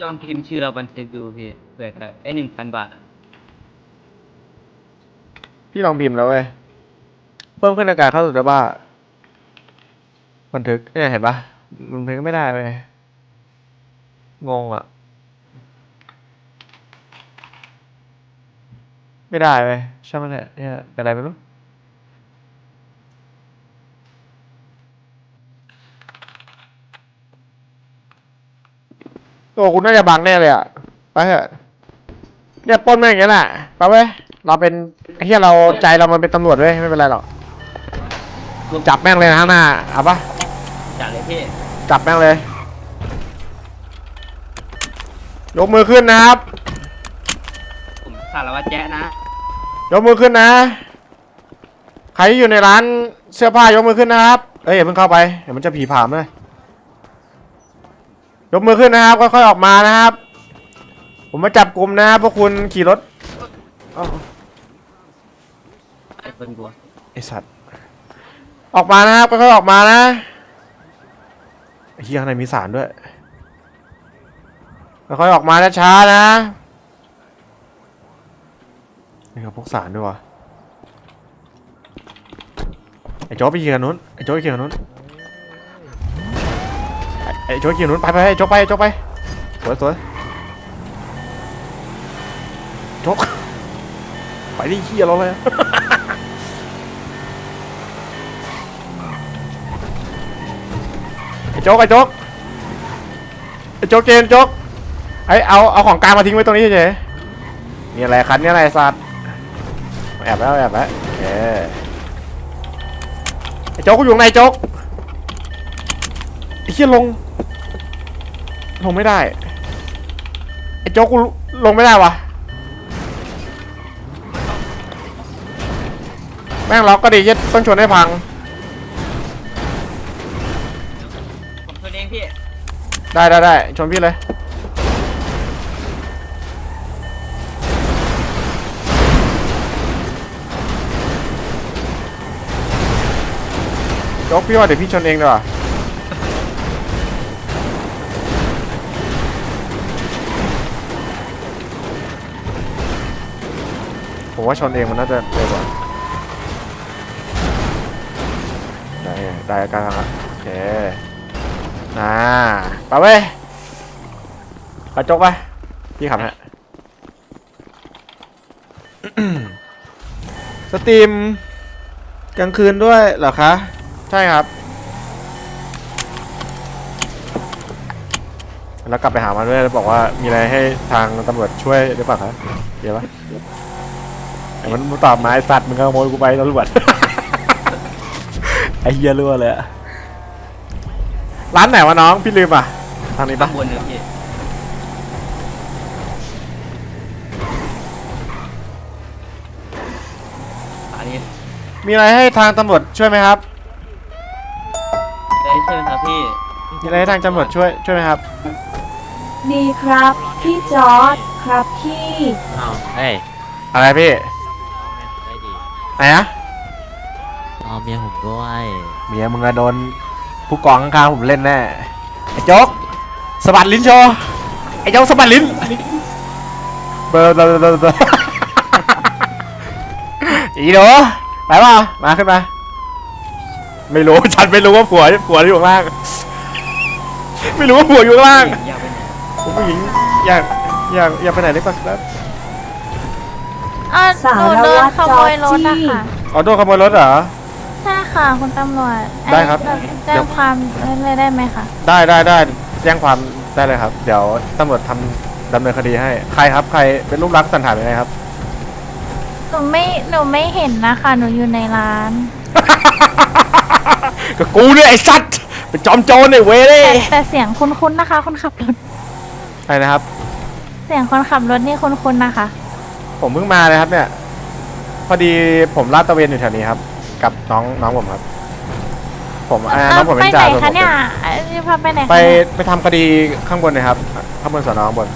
ยอมพิมพ์ชื่อเราบันทึกดูพี่เผื่อจะไอ้หนึ่งพันบาทอะพี่ลองพิมพ์แล้วเว้ย เพิ่มขึ้นในการเข้าสู่ดับบ้าบันทึกเนี่ยเห็นปะบันทึกไม่ได้เว้ย งงอะ ไม่ได้เว้ยช่างมันเถอะเนี่ยเป็นอะไรไม่รู้ ตัวคุณน่าจะบังแน่เลยอะ ไปเถอะเนี่ยปล้นแม่งอย่างนี้แหละไปเว้ยเราเป็นไอ้เหี้ยเราใจเรามันเป็นตำรวจเว้ยไม่เป็นไรหรอกจับแม่งเลยนะข้างหน้าเอาปะจัดเลยพี่จับแม่งเลย ยกมือขึ้นนะครับ ผมสารวัตรแจ๊ะนะยกมือขึ้นนะ ใครที่อยู่ในร้านเสื้อผ้ายกมือขึ้นนะครับ เอ้ยอย่าเพิ่งเข้าไป เดี๋ยวมันจะผีผามเลย ยกมือขึ้นนะครับค่อยๆออกมานะครับ ผมมาจับกลุ่มนะครับพวกคุณขี่รถอ้าวไอ้คนกลัวไอสัตว์ออกมานะครับค่อยๆออกมานะไอเฮียข้างในมีสารด้วยค่อยๆออกมาช้าๆนะนี่ครับพวกสารด้วยวะไอ้โจ๊กไปขี่กันนู้นไอ้โจ๊กไปขี่กันนู้น ไอ้โจ๊กขี่นนู้นไปไปไอ้โจ๊กไปโจ๊กไปสวยสวยโจ๊กไปดิเฮียเราเลยไอ้โจ๊กไอ้โจ๊กไอ้โจ๊กเจนโจ๊กไอ้เอาเอาของกลางมาทิ้งไว้ตรงนี้เฉยๆนี่อะไรคันนี่อะไรสัตว์แอบแล้วแอบแล้วโอเคไอ้โจ๊กกูอยู่ในโจ๊ก เชี่ยลง ลงไม่ได้ไอ้โจ๊กกูลงไม่ได้วะแม่งล็อกก็ดีเย็ดต้องชนให้พัง ผมตัวเองพี่ได้ได้ได้ชนพี่เลยยกพี่ว่าเดี๋ยวพี่ชนเองดีกว่า ว่าชนเองมันน่าจะเร็วกว่าได้ได้กลางละโอเคอ่าไปเว้ยไปจกไปพี่ขับฮะสตรีมกลางคืนด้วยเหรอคะ ใช่ครับ แล้วกลับไปหามันด้วยแล้วบอกว่ามีอะไรให้ทางตำรวจช่วยหรือเปล่าคะเดี๋ยวปะไอ้ มันตอบมาไอ้สัตว์มึงขโมยกูไปตำรวจ ไอ้เหี้ยรั่วเลยอะร้านไหนวะน้องพี่ลืมอะ ทางนี้ปะข้างบนเนอะพี่อันนี้มีอะไรให้ทางตำรวจช่วยไหมครับ ได้เชิญครับพี่มีอะไรให้ทางตำรวจช่วยช่วยไหมครับ ดีครับ พี่จอร์ดครับพี่ อ้าวเฮ้ยอะไรพี่ได้ดี ไหนอะเอาเมียผมด้วยเมียมึงอะโดนผู้กองข้างๆผมเล่นแน่ไอ้โจ๊กสะบัดลิ้นโชว์ไอ้โจ๊กสะบัดลิ้นเบอร์เบอร์เบอร์เบอร์อีโดไปเปล่ามาขึ้นมาไม่รู้ฉันไม่รู้ว่าผัวผัวอยู่ข้างล่าง ไม่รู้ว่าผัวอยู่ข้างล่างอยากไปไหนคุณผู้หญิงอยากอยากอยากไปไหนได้ปะครับ อ่าสาหนูรโดวันตรขโมยรถจออะร์จี้ ค่ะออโต้ขโมยรถเหรอ ใช่ค่ะคุณตำรวจได้ครับเอ่อเดี๋แจ้ยวงความเลยได้ไหมคะได้ได้ได้แจ้งความได้เลยครับ เดี๋ยวตำรวจทำดำเนินคดีให้ ใครครับ ใครเป็นรูปลักษณ์สันฐานยังไงครับ หนูไม่หนูไม่เห็นนะคะหนูอยู่ในร้านก็กูเนี่ยไอ้สัตว์เป็นจอมโจรไอ้เว้ยเด้แต่แต่เสียงคุ้นๆนะคะ คนขับรถ ใช่นะครับ เสียงคนขับรถนี่คุ้นๆนะคะ ผมเพิ่งมาเลยครับ เนี่ย พอดีผมลาดตระเวนอยู่แถวนี้ครับ กับน้องน้องผมครับ ผมอ่าน้องผมไปเป็นไหนจ่าส่วนผคะมเนี่ยเอ่อพาไปไหนคะไปเนี่ยไปทำคดีข้างบนเลยครับ ข้างบนสอนอข้างบน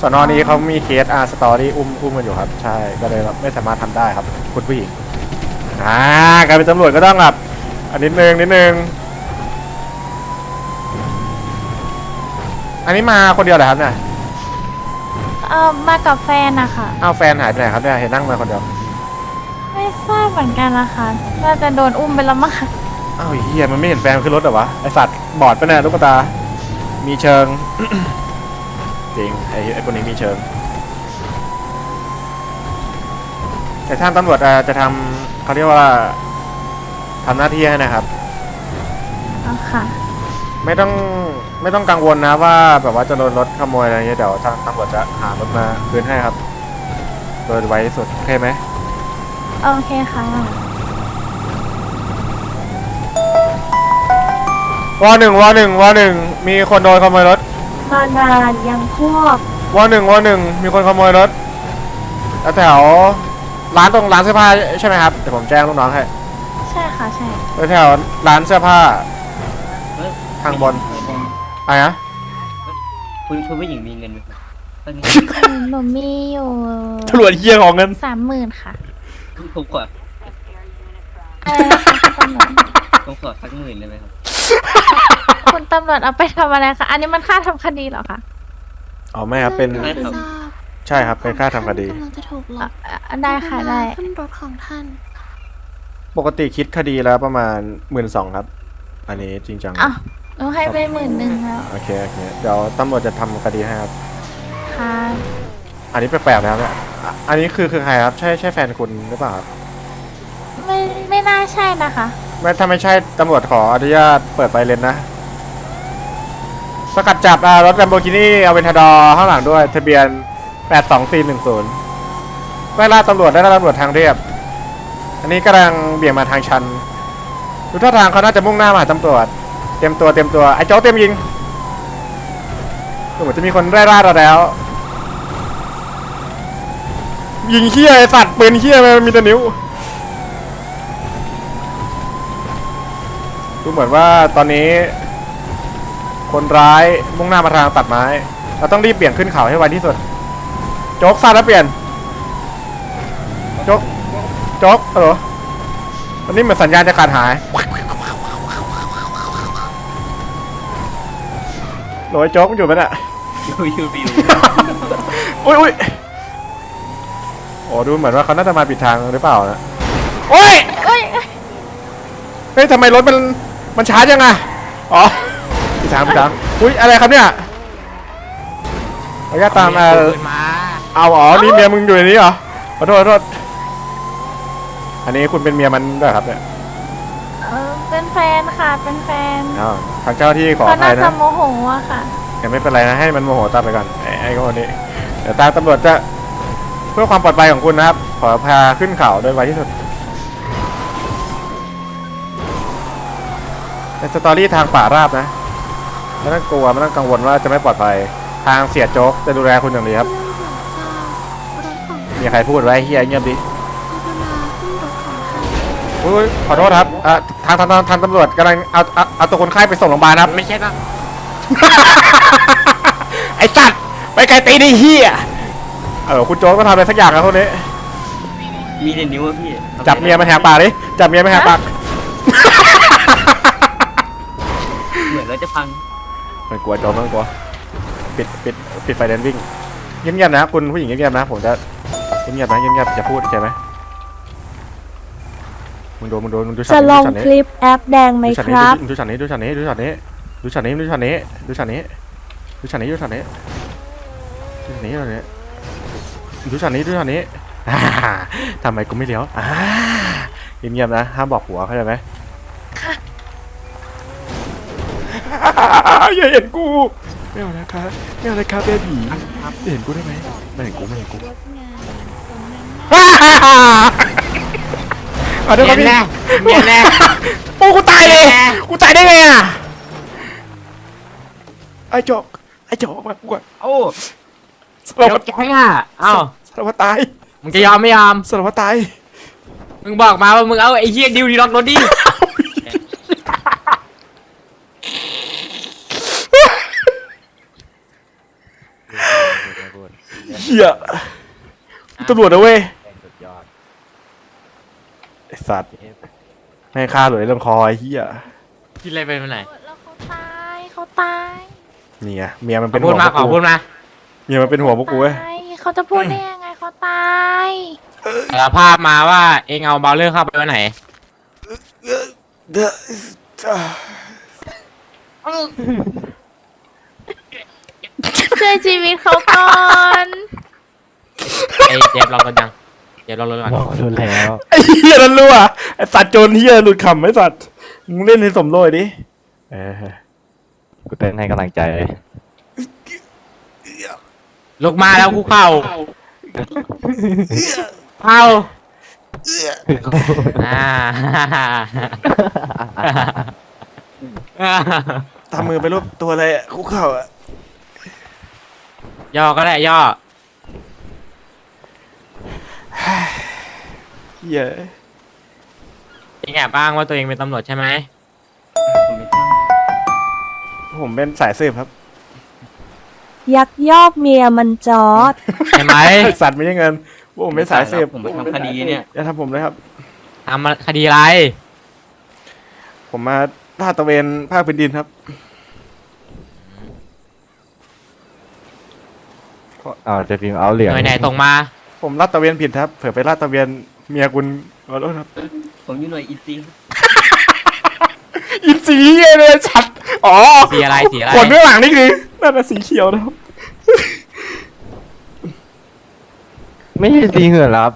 สอนอนี้เขามีเคสอาร์สตอรี่อุ้มอุ้มกันอยู่ครับ ใช่ก็เลยแบบไม่สามารถทำได้ครับ คุณผู้หญิงอ่าการเป็นตำรวจก็ต้องแบบอันนิดนึงนิดนึงอันนี้มาคนเดียวเหรอครับเนี่ย เออมากับแฟนนะคะ อ้าวแฟนหายไปไหนครับเนี่ยเห็นนั่งมาคนเดียวไม่ทราบเหมือนกันนะคะน่าจะโดนอุ้มไปแล้วมั้งคะอ้าวเฮียมันไม่เห็นแฟนขึ้นรถเหรอวะไอสัตว์บอดปะเนี่ยลูกตา มีเชิง จริงไอไอคนนี้มีเชิง แต่ท่านตำรวจอะจะทำเขาเรียกว่าทำหน้าที่ให้นะครับเอาค่ะ ไม่ต้อง ไม่ต้องกังวลนะว่าแบบว่าจะโดนรถขโมยอะไรเงี้ยเดี๋ยวทางตำรวจจะหารถมาคืนให้ครับโดยไวที่สุดโอเคไหมโอเคค่ะ วอหนึ่งวอหนึ่งวอหนึ่งมีคนโดนขโมยรถ มานานยังพวก วอหนึ่งวอหนึ่งมีคนขโมยรถแล้วแถวร้านตรงร้านเสื้อผ้าใช่ไหมครับเดี๋ยวผมแจ้งลูกน้องให้ใช่ค่ะ ใช่ แล้วแถวร้านเสื้อผ้าเอ้ยทางบน อะไรนะคุณคุณผู้หญิงมีเงินไหมครับตอนนี้ หนูมีอยู่ตำรวจเฮียของเงิน สามหมื่นค่ะ ผมขออะไรนะคะคุณตำรวจผมขอสักหมื่นได้ไหมครับคุณตำรวจเอาไปทำอะไรคะอันนี้มันค่าทำคดีเหรอคะอ๋อไม่ครับเป็น ไม่ครับใช่ครับ เป็นค่าทำคดี กำลังจะถูกหลอะอกอะได้ค่ะได้ขึ้นรถของท่าน ปกติคิดคดีแล้วประมาณหมื่นสองครับ อันนี้จริงจัง อ้าว หนูให้ไปหมื่นหนึ่งแล้วโอเคโอเคเดี๋ยวตำรวจจะทำคดีให้ครับ ค่ะอันนี้แปลกๆนะครับเนี่ยอะอันนี้คือคือใครครับ ใช่ใช่แฟนคุณหรือเปล่าครับไม่ไม่น่าใช่นะคะ ไม่ถ้าไม่ใช่ตำรวจขออนุญาตเปิดไฟเลนนะ สกัดจับอ่ารถ Lamborghini Aventador ข้างหลังด้วย ทะเบียน 82410ไล่ล่าตำรวจได้ล่าตำรวจทางเรียบ อันนี้กำลังเบี่ยงมาทางชัน ดูท่าทางเขาน่าจะมุ่งหน้ามาหาตำรวจเต รียมตัวเตรียมตัวไอ้โจ๊กเตรียมยิงดูเหมือนจะมีคนไล่ล่าเราแล้ว ยิงเฮี้ยไอ้สัตว์ปืนเฮี้ยมันมีแต่นิ้วดูเหมือนว่าตอนนี้ คนร้ายมุ่งหน้ามาทางตัดไม้ เราต้องรีบเปลี่ยนขึ้นเขาให้ไวที่สุด โจ๊กซาแล้วเปลี่ยน โจ๊ก โจ๊กเออตอนนี้เหมือนสัญญาณจะขาดหาย โหลยโจ๊กมันอยู่ไหมน่ะยูยูบิวอุ้ยอุ้ยโอ้ดูเหมือนว่าเขาน่าจะมาปิดทางหรือเปล่านะโอ้ยเอ้ยเฮ้ยทำไมรถมันมันช้าจังอะอ๋อปิดทางปิดทางอุ้ยอะไรครับเนี่ยระยะตามเออปืนมาเอาอ๋อนี่เมียมึงอยู่ในนี้เหรอขอโทษขอโทษอันนี้คุณเป็นเมียมันด้วยครับเนี่ยเออเป็ นแฟนค่ะ เป็นแฟนอ้าวทางเจ้าหน้าที่ขออเขาภัน่ายจะนะโมโหอะค่ะแต่ไม่เป็นไรนะให้มันโมโหตามไปก่อนไอ้ไอ้คนนี้เดี๋ยวตามตำรวจจะเพื่อความปลอดภัยของคุณนะครับ ขอพาขึ้นเขาโดยไวที่สุดเป็นสตอรี่ทางป่าราบนะไม่ต้องกลัวไม่ต้องกังวลว่าจะไม่ปลอดภัยทางเสียโจ๊กจะดูแลคุณอย่างดีครับรถของมีใครพูดไว้เฮียเงียบดิ อุ้ยขอโทษครับอะทางทางทางทางตำรวจกำลังเอาเอาเอาตัวคนไข้ไปส่งโรงพยาบาลครับ ไม่ใช่ปะไอ้สัตว์ไปไกลตีดิเฮียเออคุณโจ๊กก็ทำอะไรสักอย่างนะพวกนี้ มีแต่นิ้วอะพี่จับเมียมันแหกปากดิ จับเมียมันแหกปาก เหมือนเราจะพังไม่กลัวโจ๊กไม่ต้องกลัว ปิดปิดปิดไฟแดนวิ่งเงียบๆนะคุณผู้หญิงเงียบๆนะผมจะเงียบๆนะเงียบๆอย่าพูดเข้าใจไหม มึงโดนมึงโดนมึงดูช็อจะตลนี้งดูช็อตคนี้ลิปแอปแดงไหมดูช็อตคนี้รับ ดูช็อตนี้ดูช็อตนี้ดูช็อตนี้ดูช็อตนี้ดูช็อตนี้ดูช็อตนี้ดูช็อตนี้ดูช็อตนี้ดูช็อตนี้ดูช็อตนี้ดูช็อตนี้ดูช็อตนี้ดูช็อตนี้อ่าทำไมกูไม่เลี้ยวอ่าเงียบๆนะห้ามบอกหัวเข้าใจไหมอย่าเห็นกูไม่เอานะครับไม่เอาเลยครับเบบีอย่าเห็นกูได้ไหมไม่เห็นกูไม่เห็นกู ขอโทษครับพี่เมียแน่เมียแน่ โอ้กูตายเลย กูตายได้ไงอะ ไอ้จอกไอ้จอกมากูก่อนโอ้สารเดี๋ยวัวตรแกงอะเอ้าสารวัตรตายมึงจะยอมไม่ยอม สารวัตรตาย มึงบอกมาว่ามึงเอาไอ้เหี้ยดิวดีล็อกรถดิเหี้ยตำรวจนะเว้ยไอ้ สัตว์แม่งฆ่าหลุยเรื่องคอไอ้เหี้ยคิดอะไรไปเมื่อไหร่แล้วเขาตายเขาตายนี่ไงเมียมันเป็นพูหัดวมาพขวอกกูพูดมาเมียมันเป็นหัวพวกกูเว้ยตายเขาจะพูดได้ยังไงเขาตายสารภาพมาว่าเองเอาเบลเลอร์เข้าไปไว้ไหน ช่วยชีวิตเขาก่อน ไอ้เจฟลองรถยัง เจฟลองรถก่อนบอกดูแล้วไอ้เหี้ยนั่นรั่วไอ้สัตว์โจรเหี้ยหลุดขำไอ้สัตว์มึงเล่นให้สมโรยดิเออกูเต้นให้กำลังใจเลยลุกมาแล้วกูเข้าเข้าอ่าทำมือไปรูปตัวอะไรอะคุกเข่าอะย่อก็ได้ย่อ เหี้ยเองแอบอ้างว่าตัวเองเป็นตำรวจใช่ไหมผมไม่ทราบผมเป็นสายสืบครับ ยักยอกเมียมันจอด ใช่ไหมไอ้สัตว์ไม่ใช่เงินพวกผมเป็นสายสืบผมมาทำคดีเนี่ย อย่าทำผมเลยครับ ทำมาคดีอะไร ผมมาลาดตระเวนภาคพื้นดินครับอ้าวเจะพิมพ์เอาเหลืหองน่วยไหนส่งมา ผมลาดตระเวนผิดครับ เผื่อไปลาดตระเวนเมียคุณขอโทษครับ ผมอยู่หน่วยอีซีอินสีเหี้ยเลยชัด อ๋อสีอะไรสีอะไร ขนข้างหลังนี่คือนั่นน่ะสีเขียวนะครับ ไม่ใช่สีเหือนเหรอครับ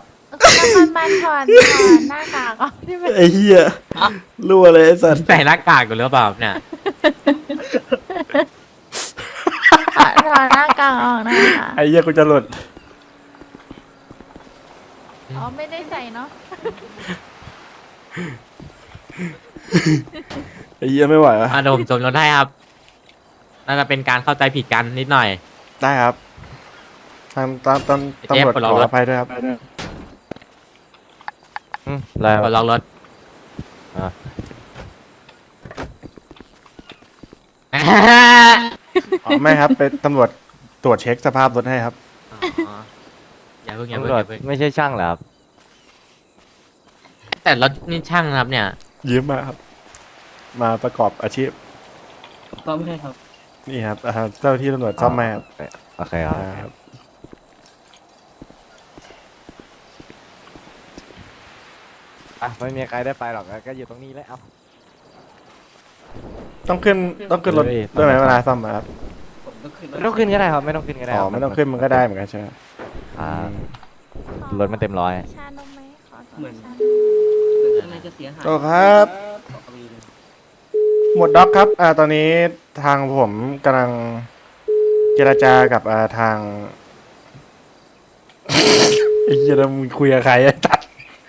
มันมาถอนถอนหน้ากากออกที่มันไอ้เหี้ยรั่วเลยไอ้สัตว์ใส่หน้ากากอยู่หรือเปล่าเนี่ยถอนถอนหน้ากากออกนะคะไอ้เหี้ยกูจะหลุด อ๋อไม่ได้ใส่เนาะไอ้เหี้ยไม่ไหววะอาดมจมรถให้ครับน่าจะเป็นการเข้าใจผิดกันนิดหน่อย ได้ครับทางตอนตอนเจ๊ตำรวจปลดล็ขอกอรถอภัยด้วยครับอืมแล้วกดล็อกรถอะ อ๋อไม่ครับ เป็นตำรวจตรวจเช็คสภาพรถให้ครับอ๋อ อย่าเพิ่งอย่าตำเพิ่งรอวจย่าเพิ่งไม่ใช่ช่างเหรอครับแต่รถนี่ช่างนะครับเนี่ย ยืมมาครับ มาประกอบอาชีพก็ไม่ได้ครับ นี่ครับอ่าเจ้าหน้าที่ตำรวจซ่อมมาครับโอเคครับ ครับอะไม่มีใครได้ไปหรอกก็อยู่ตรงนี้แหล้วเอา ต้องขึ้นต้องขึ้นรถเฮ้ย ด้วยไหมเวลาซ่อมอะครับผมต้องขึ้นไม่ต้องขึ้นก็ได้ครับ ไม่ต้องขึ้นก็ได้อ๋อครับไม่ต้องขึ้นมันก็ได้เหมือนกันใช่ไหม อ่ารถมันเต็มร้อย ชานมไหมขอสองเหมือน ชานมข้างในจะเสียหายโตครับ ขอเอาไปเลยหมวดด็อกครับ อ่า ตอนนี้ทางผมกำลังเจรจากับอ่าทาง ไอ้เหี้ยแล้วมึงคุยกับใครไอ้ตัด